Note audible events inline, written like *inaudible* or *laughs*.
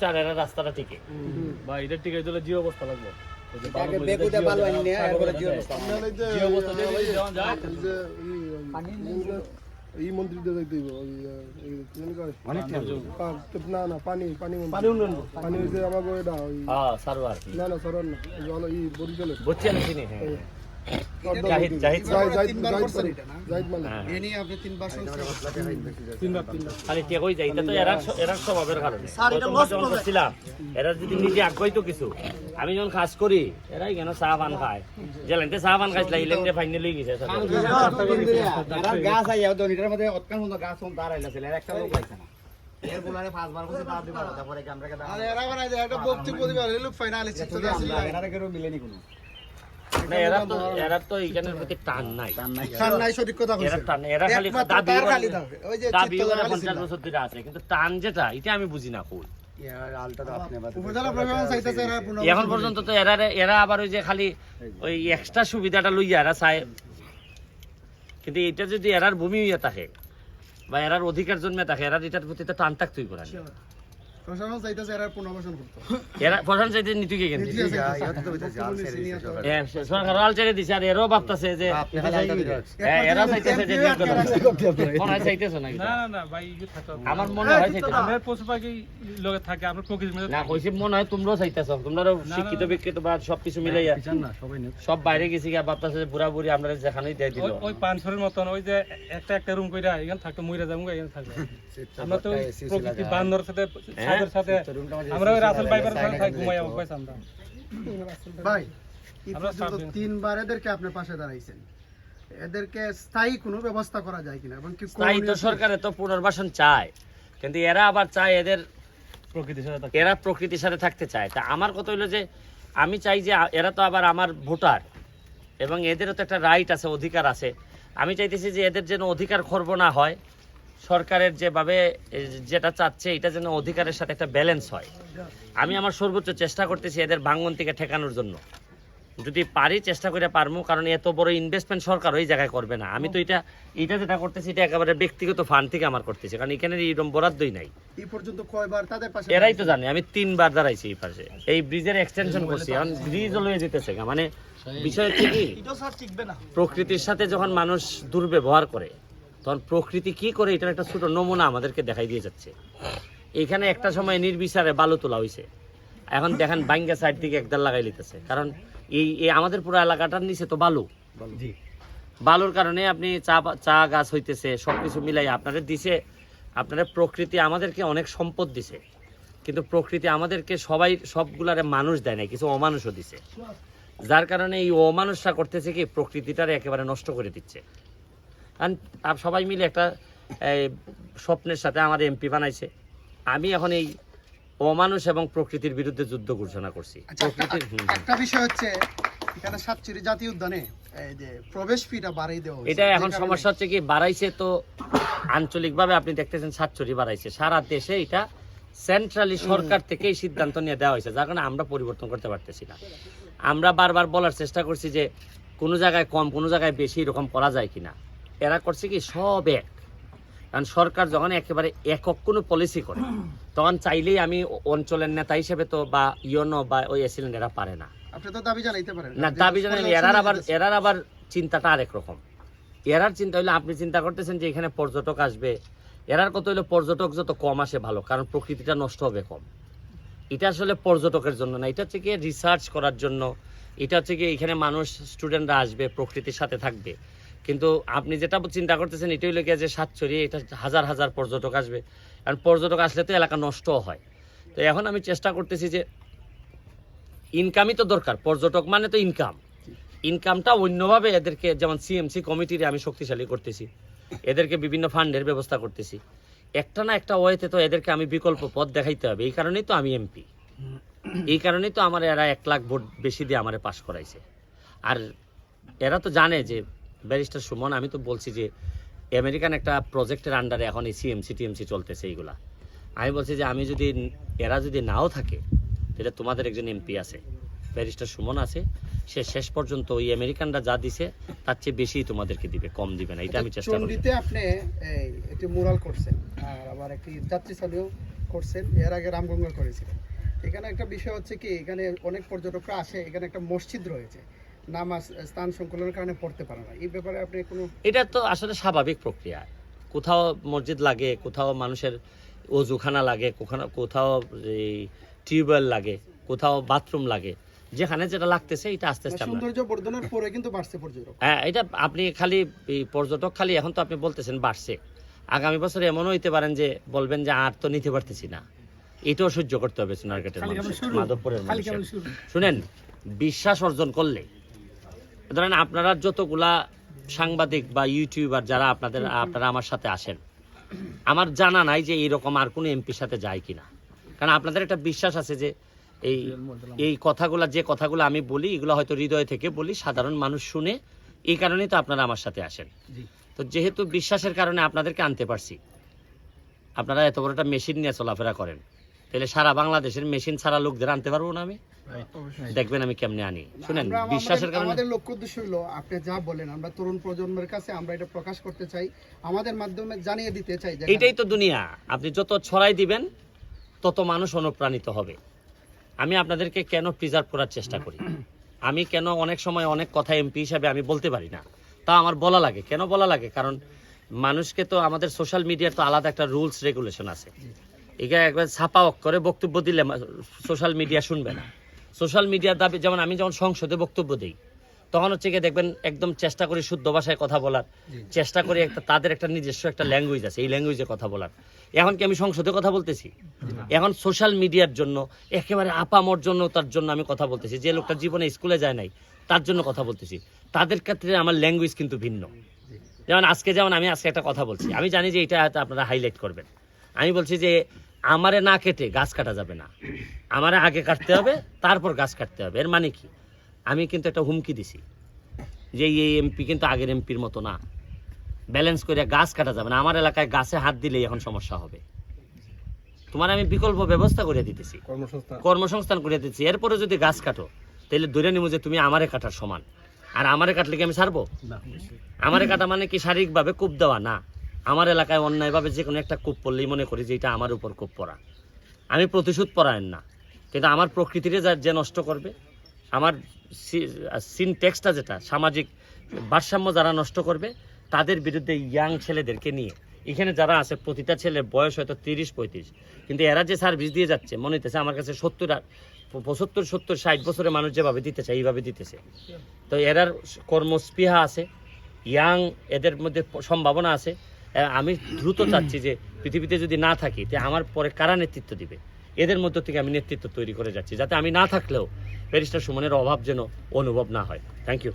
চার এরা রাস্তাটা ঠিকই। বা এটা টিকে দিলে অবস্থা লাগবে। জিও অবস্থা। যায়। এই মন্ত্রী না না পানি পানি। পানি উন্নয়ন পানি আমাকে এটা হ্যাঁ সারোয়ার। না না সরন না হলো ই বরিশালের আমি হ্যাঁ জাহিদ। জাহিদ মানে হ্যাঁ খালি এটা তো এরা এরা স্বভাবের কারণে যখন করছিলাম এরা যদি নিজে আগ্রহিত কিছু আমি যখন কাজ করি এরাই কেন চা পান খায় যে লাইনতে চা পান খাইছিল এই লাইনতে ফাইনাল লই গেছে গাছ আইয়া মধ্যে অতকান সুন্দর একটা লোক পাইছে না আরে এরা বানাই দেয় একটা বক্তব্য এই লোক ফাইনালে চিত্র এরা কেউ মিলেনি কোনো না এরা তো এরা তো এখানের প্রতি টান নাই। খান নাই। সঠিক কথা এরা টান এরা খালি দাবি খালি দাও। ওই যে দাবি চিত্ত করে খালি পঞ্চাশ ছিল। বছর ধরে আছে কিন্তু টান যেটা এটা আমি বুঝি না কই। চাইতেছে এরা পুনঃ এখন পর্যন্ত তো এরা এরা আবার ওই যে খালি ওই এক্সট্রা সুবিধাটা লইয়া এরা চায়। কিন্তু এটা যদি এরার ভূমি হইয়া থাকে বা এরার অধিকার জন্মে থাকে এরার এটার প্রতি তো টান থাকতেই পারে প্রশাসন চাইতেছে এরা পুনর্বাসন করতে। এরা প্রধান চাইতে নীতিকে কিন্তু সরকার। আল ছেড়ে দিছে আর এরাও ভাবতেছে যে হ্যাঁ, এরা চাইতেছে যে নিয়োগ করা হোক। মনে হয় চাইতেছে না না না ভাই ইয়ে থাকতে হবে। আমার মনে হয় চাইতেছে আমরা পশু পাখি লগে থাকে আমরা প্রকৃতির মধ্যে না কইছে মনে হয় তোমরাও চাইতেছ। তোমরাও শিক্ষিত বিক্ষিত বা সবকিছু মিলাইয়া সব বাইরে গেছি গিয়া ভাবতেছে যে বুড়া বুড়ি আমরা যেখানেই দিয়ে দিল। ওই- মতন ওই যে একটা একটা রুম কইরা এখানে থাকতো মইরা যাব এখানে থাকব। *laughs* আমরা তো প্রকৃতি বান্দর সাথে সাথে আমরা ওই রাসেল বাইবার সাথে থাকি ঘুমাই আমরা। ভাই তিনবার এদেরকে আপনার পাশে দাঁড়াইছেন। এদেরকে স্থায়ী কোনো ব্যবস্থা করা যায় কিনা? এবং কি তাই তো সরকারে তো পুনর্বাসন চায়। কিন্তু এরা আবার চায় এদের প্রকৃতির সাথে এরা প্রকৃতির সাথে থাকতে চায়। তা আমার কথা হইল যে আমি চাই যে এরা তো আবার আমার ভোটার। এবং এদেরও তো একটা রাইট আছে অধিকার আছে। আমি চাইতেছি যে এদের যেন অধিকার খর্ব না হয়। সরকারের যেভাবে যেটা চাচ্ছে এটা যেন অধিকারের সাথে একটা ব্যালেন্স হয়। আমি আমার সর্বোচ্চ চেষ্টা করতেছি এদের ভাঙ্গন থেকে ঠেকানোর জন্য। যদি পারি চেষ্টা করে পারব কারণ এত বড় ইনভেস্টমেন্ট সরকার ওই জায়গায় করবে না। আমি তো এটা এটা যেটা করতেছি এটা একেবারে ব্যক্তিগত ফান্ড থেকে আমার করতেছি কারণ এখানে এইরকম বরাদ্দই নাই। এই পর্যন্ত কয়বার তাদের পাশে এরাই তো জানে আমি তিনবার দাঁড়াইছি এই পাশে। এই ব্রিজের এক্সটেনশন করছি কারণ ব্রিজ লয়ে যেতেছে মানে বিষয় হচ্ছে কি প্রকৃতির সাথে যখন মানুষ দুর্ব্যবহার করে তখন প্রকৃতি কি করে এটার একটা ছোট নমুনা আমাদেরকে দেখাই দিয়ে যাচ্ছে। এখানে একটা সময় নির্বিচারে বালু তোলা হয়েছে এখন দেখেন বাইঙ্গা সাইড দিকে একদাল লাগাই লিতেছে কারণ এই এই আমাদের পুরো এলাকাটার নিচে তো বালু। বালুর কারণে আপনি চা চা গাছ হইতেছে সবকিছু মিলাই আপনাদের দিছে আপনাদের প্রকৃতি আমাদেরকে অনেক সম্পদ দিছে। কিন্তু প্রকৃতি আমাদেরকে সবাই সবগুলারে মানুষ দেয় না কিছু অমানুষও দিছে। যার কারণে এই অমানুষরা করতেছে কি প্রকৃতিটারে একেবারে নষ্ট করে দিচ্ছে। কারণ সবাই মিলে একটা স্বপ্নের সাথে আমার এমপি বানাইছে। আমি এখন এই অমানুষ এবং প্রকৃতির বিরুদ্ধে যুদ্ধ ঘোষণা করছি। আচ্ছা, একটা- বিষয় হচ্ছে এখানে সাতচুরি জাতীয় উদ্যানে প্রবেশ ফিটা বাড়াই দেওয়া এটা এখন সমস্যা হচ্ছে কি বাড়াইছে তো আঞ্চলিকভাবে আপনি দেখতেছেন সাতচুরি বাড়াইছে। সারা দেশে এটা সেন্ট্রালি সরকার থেকে এই সিদ্ধান্ত নিয়ে দেওয়া হয়েছে যার কারণে আমরা পরিবর্তন করতে পারতেছি না। আমরা বারবার বলার চেষ্টা করছি যে কোনো জায়গায় কম কোনো জায়গায় বেশি এরকম করা যায় কিনা। এরা করছে কি সব এক। কারণ সরকার যখন একেবারে একক কোনো পলিসি করে তখন চাইলেই আমি অঞ্চলের নেতা হিসেবে তো বা ইয়নো বা ওই এসিলেন এরা পারে না। দাবি না দাবি জানেন এরার আবার এরার আবার চিন্তাটা আরেক রকম। এরার চিন্তা হইলে আপনি চিন্তা করতেছেন যে এখানে পর্যটক আসবে। এরার কত হইলে পর্যটক যত কম আসে ভালো কারণ প্রকৃতিটা নষ্ট হবে কম। এটা আসলে পর্যটকের জন্য না এটা হচ্ছে গিয়ে রিসার্চ করার জন্য। এটা হচ্ছে গিয়ে এখানে মানুষ স্টুডেন্টরা আসবে প্রকৃতির সাথে থাকবে। কিন্তু আপনি যেটা চিন্তা করতেছেন, এটাই গিয়ে যে সাতচুরি এটা হাজার হাজার পর্যটক আসবে। কারণ পর্যটক আসলে তো এলাকা নষ্টও হয়। তো এখন আমি চেষ্টা করতেছি যে ইনকামই তো দরকার, পর্যটক মানে তো ইনকাম ইনকামটা অন্যভাবে এদেরকে, যেমন সিএমসি কমিটির আমি শক্তিশালী করতেছি। এদেরকে বিভিন্ন ফান্ডের ব্যবস্থা করতেছি। একটা না একটা ওয়েতে তো এদেরকে আমি বিকল্প পথ দেখাইতে হবে। এই কারণেই তো আমি এমপি এই কারণেই তো আমার এরা এক লাখ ভোট বেশি দিয়ে আমারে পাশ করাইছে। আর এরা তো জানে যে ব্যারিস্টার সুমন আমি তো বলছি যে আমেরিকান একটা প্রজেক্টের আন্ডারে এখন এই সিএমসি টিএমসি চলতেছে এইগুলা। আমি বলছি যে আমি যদি এরা যদি নাও থাকে তাহলে তোমাদের একজন এমপি আছে ব্যারিস্টার সুমন আছে সে শেষ পর্যন্ত ওই আমেরিকানরা যা দিছে তার চেয়ে বেশি তোমাদেরকে দিবে কম দিবে না এটা আমি চেষ্টা করি। আপনি একটি মুরাল করছেন আর আবার একটি যাত্রী চালিয়েও করছেন এর আগে রামগঙ্গা করেছিলেন। এখানে একটা বিষয় হচ্ছে কি এখানে অনেক পর্যটকরা আসে এখানে একটা মসজিদ রয়েছে। নামাজ স্থান সংকলনের কারণে পড়তে পারে না। এই ব্যাপারে আপনি কোনো এটা তো আসলে স্বাভাবিক প্রক্রিয়া। কোথাও মসজিদ লাগে কোথাও মানুষের অজুখানা লাগে কোথাও এই টিউবওয়েল লাগে কোথাও বাথরুম লাগে। যেখানে যেটা লাগতেছে এটা আস্তে আস্তে সৌন্দর্য বর্ধনের পরে কিন্তু বাড়ছে পর্যটক। হ্যাঁ এটা আপনি খালি পর্যটক খালি এখন তো আপনি বলতেছেন বাড়ছে। আগামী বছর এমনও হইতে পারেন যে বলবেন যে আর তো নিতে পারতেছি না। এটাও সহ্য করতে হবে সোনারঘাটের মানুষের, মাধবপুরের। শুনেন বিশ্বাস অর্জন করলে ধরেন আপনারা যতগুলা সাংবাদিক বা ইউটিউবার যারা আপনাদের আপনারা আমার সাথে আসেন আমার জানা নাই যে এইরকম আর কোনো এমপির সাথে যায় কিনা। কারণ আপনাদের একটা বিশ্বাস আছে যে এই এই কথাগুলা যে কথাগুলো আমি বলি এগুলো হয়তো হৃদয় থেকে বলি সাধারণ মানুষ শুনে এই কারণেই তো আপনারা আমার সাথে আসেন। তো যেহেতু বিশ্বাসের কারণে আপনাদেরকে আনতে পারছি আপনারা এত বড় একটা মেশিন নিয়ে চলাফেরা করেন। তাহলে সারা বাংলাদেশের মেশিন ছাড়া লোকদের আনতে পারব না আমি? দেখবেন আমি কেমনে আনি। শুনেন বিশ্বাসের কারণে আমাদের লক্ষ্য উদ্দেশ্য হলো আপনি যা বলেন আমরা তরুণ প্রজন্মের কাছে আমরা এটা প্রকাশ করতে চাই আমাদের মাধ্যমে জানিয়ে দিতে চাই যে এইটাই তো দুনিয়া। আপনি যত ছড়াই দিবেন তত মানুষ অনুপ্রাণিত হবে। আমি আপনাদেরকে কেন প্রিজার্ভ করার চেষ্টা করি? আমি কেন অনেক সময় অনেক কথা এমপি হিসাবে আমি বলতে পারি না। তা আমার বলা লাগে। কেন বলা লাগে? কারণ মানুষকে তো আমাদের সোশ্যাল মিডিয়ার তো আলাদা একটা রুলস রেগুলেশন আছে। এখানে একবার ছাপা অক্ষরে বক্তব্য দিলে সোশ্যাল মিডিয়া শুনবে না। সোশ্যাল মিডিয়ার দাবি যেমন আমি যখন সংসদে বক্তব্য দিই তখন হচ্ছে গিয়ে দেখবেন একদম চেষ্টা করি শুদ্ধ ভাষায় কথা বলার চেষ্টা করি একটা তাদের একটা নিজস্ব একটা ল্যাঙ্গুয়েজ আছে এই ল্যাঙ্গুয়েজে কথা বলার। এখন কি আমি সংসদে কথা বলতেছি? এখন সোশ্যাল মিডিয়ার জন্য একেবারে আপামর জন্য তার জন্য আমি কথা বলতেছি। যে লোকটা জীবনে স্কুলে যায় নাই তার জন্য কথা বলতেছি। তাদের ক্ষেত্রে আমার ল্যাঙ্গুয়েজ কিন্তু ভিন্ন। যেমন আজকে যেমন আমি আজকে একটা কথা বলছি। আমি জানি যে এটা হয়তো আপনারা হাইলাইট করবেন। আমি বলছি যে আমারে না কেটে গাছ কাটা যাবে না। আমারে আগে কাটতে হবে তারপর গাছ কাটতে হবে। এর মানে কি? আমি কিন্তু একটা হুমকি দিছি যে এই এমপি কিন্তু আগের এমপির মতো না। ব্যালেন্স করে গাছ কাটা যাবে না। আমার এলাকায় গাছে হাত দিলেই এখন সমস্যা হবে। তোমার আমি বিকল্প ব্যবস্থা করে দিতেছি। কর্মসংস্থান। কর্মসংস্থান করে দিচ্ছি এরপরে যদি গাছ কাটো তাহলে ধরে নিব যে তুমি আমারে কাটার সমান। আর আমারে কাটলে কি আমি সারবো? আমারে কাটা মানে কি শারীরিকভাবে কূপ দেওয়া? না। আমার এলাকায় অন্যায়ভাবে যে কোনো একটা কূপ পড়লেই মনে করি যে এটা আমার উপর কূপ পড়া। আমি প্রতিশোধ পরায়ণ না। কিন্তু আমার প্রকৃতিরে যা যে নষ্ট করবে, আমার সিনটেক্সটা যেটা, সামাজিক ভারসাম্য যারা নষ্ট করবে, তাদের বিরুদ্ধে ইয়াং ছেলেদেরকে নিয়ে। এখানে যারা আছে, প্রতিটা ছেলের বয়স হয়তো তিরিশ, পঁয়ত্রিশ। কিন্তু এরা যে সার্ভিস দিয়ে যাচ্ছে, মনে হইতেছে আমার কাছে সত্তর পঁচাত্তর, সত্তর, ষাট বছরের মানুষ যেভাবে দিতেছে, এইভাবে দিতেছে। তো এরার কর্মস্পৃহা আছে। ইয়াং এদের মধ্যে সম্ভাবনা আছে। আমি দ্রুত চাচ্ছি যে পৃথিবীতে যদি না থাকি, তে আমার পরে কারা নেতৃত্ব দিবে? এদের মধ্য থেকে আমি নেতৃত্ব তৈরি করে যাচ্ছি, যাতে আমি না থাকলেও ব্যারিস্টার সুমনের অভাব যেন অনুভব না হয়। Thank you